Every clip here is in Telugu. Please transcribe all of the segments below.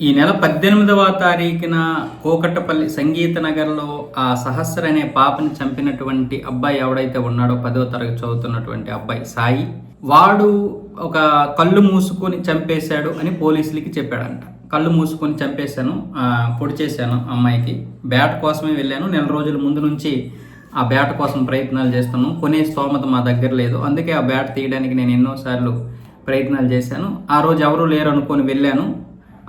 ఈ నెల పద్దెనిమిదవ తారీఖున కోకట్టపల్లి సంగీత నగర్లో ఆ సహస్ర అనే పాపని చంపినటువంటి అబ్బాయి ఎవడైతే ఉన్నాడో పదవ తరగతి చదువుతున్నటువంటి అబ్బాయి సాయి వాడు ఒక కళ్ళు మూసుకొని చంపేశాడు అని పోలీసులకి చెప్పాడంట. కళ్ళు మూసుకొని చంపేశాను పొడి చేశాను అమ్మాయికి. బ్యాట్ కోసమే వెళ్ళాను. నెల రోజుల ముందు నుంచి ఆ బ్యాట్ కోసం ప్రయత్నాలు చేస్తాను కొనే స్తోమత మా దగ్గర లేదు. అందుకే ఆ బ్యాట్ తీయడానికి నేను ఎన్నోసార్లు ప్రయత్నాలు చేశాను. ఆ రోజు ఎవరూ లేరు అనుకొని వెళ్ళాను.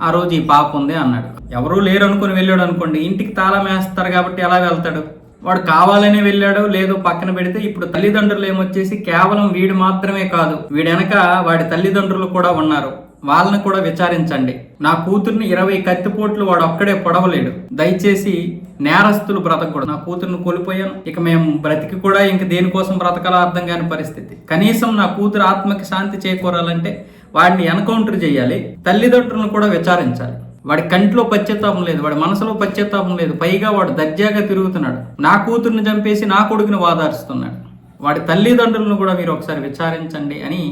ఆ రోజు ఈ పాప ఉంది అన్నాడు. ఎవరూ లేరు అనుకుని వెళ్ళాడు అనుకోండి ఇంటికి తాళం వేస్తారు కాబట్టి ఎలా వెళ్తాడు? వాడు కావాలనే వెళ్ళాడు లేదో పక్కన పెడితే ఇప్పుడు తల్లిదండ్రులు ఏమొచ్చేసి కేవలం వీడు మాత్రమే కాదు వీడి వెనక వాడి తల్లిదండ్రులు కూడా ఉన్నారు. వాళ్ళని కూడా విచారించండి. నా కూతుర్ని ఇరవై కత్తిపోట్లు వాడు ఒక్కడే పొడవలేడు. దయచేసి నేరస్తులు బ్రతకూడదు. నా కూతుర్ని కోల్పోయాను. ఇక మేము బ్రతికి కూడా ఇంక దేనికోసం బ్రతకాలో అర్థం కాని పరిస్థితి. కనీసం నా కూతురు ఆత్మకి శాంతి చేకూరాలంటే వాడిని ఎన్కౌంటర్ చేయాలి తల్లిదండ్రులను కూడా విచారించాలి. వాడి కంట్లో పశ్చాత్తాపం లేదు వాడి మనసులో పశ్చాత్తాపం లేదు. పైగా వాడు దర్జాగా తిరుగుతున్నాడు. నా కూతుర్ని చంపేసి నా కొడుకుని వాదారుస్తున్నాడు. వాడి తల్లిదండ్రులను కూడా మీరు ఒకసారి విచారించండి అని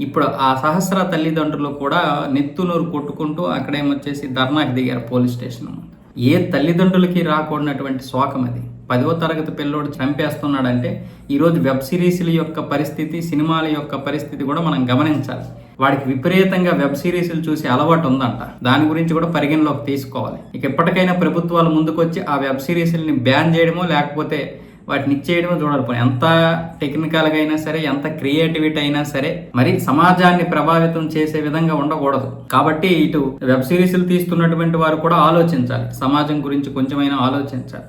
ఇప్పుడు ఆ సహస్ర తల్లిదండ్రులు కూడా నెత్తునూరు కొట్టుకుంటూ అక్కడేమొచ్చేసి ధర్నాకి దిగారు పోలీస్ స్టేషన్ ముందు. ఏ తల్లిదండ్రులకి రాకూడనటువంటి శోకం అది? పదవ తరగతి పిల్లోడు చంపేస్తున్నాడంటే ఈరోజు వెబ్ సిరీస్ల యొక్క పరిస్థితి సినిమాల యొక్క పరిస్థితి కూడా మనం గమనించాలి. వాడికి విపరీతంగా వెబ్ సిరీస్లు చూసి అలవాటు ఉందంట. దాని గురించి కూడా పరిగణలోకి తీసుకోవాలి. ఇక ఎప్పటికైనా ప్రభుత్వాలు ముందుకొచ్చి ఆ వెబ్ సిరీస్ని బ్యాన్ చేయడమో లేకపోతే వాటిని ఇచ్చేయడమే చూడాలి. పోనీ. ఎంత టెక్నికల్గా అయినా సరే ఎంత క్రియేటివిటీ అయినా సరే మరి సమాజాన్ని ప్రభావితం చేసే విధంగా ఉండకూడదు. కాబట్టి ఇటు వెబ్ సిరీస్లు తీస్తున్నటువంటి వారు కూడా ఆలోచించాలి. సమాజం గురించి కొంచెమైనా ఆలోచించాలి.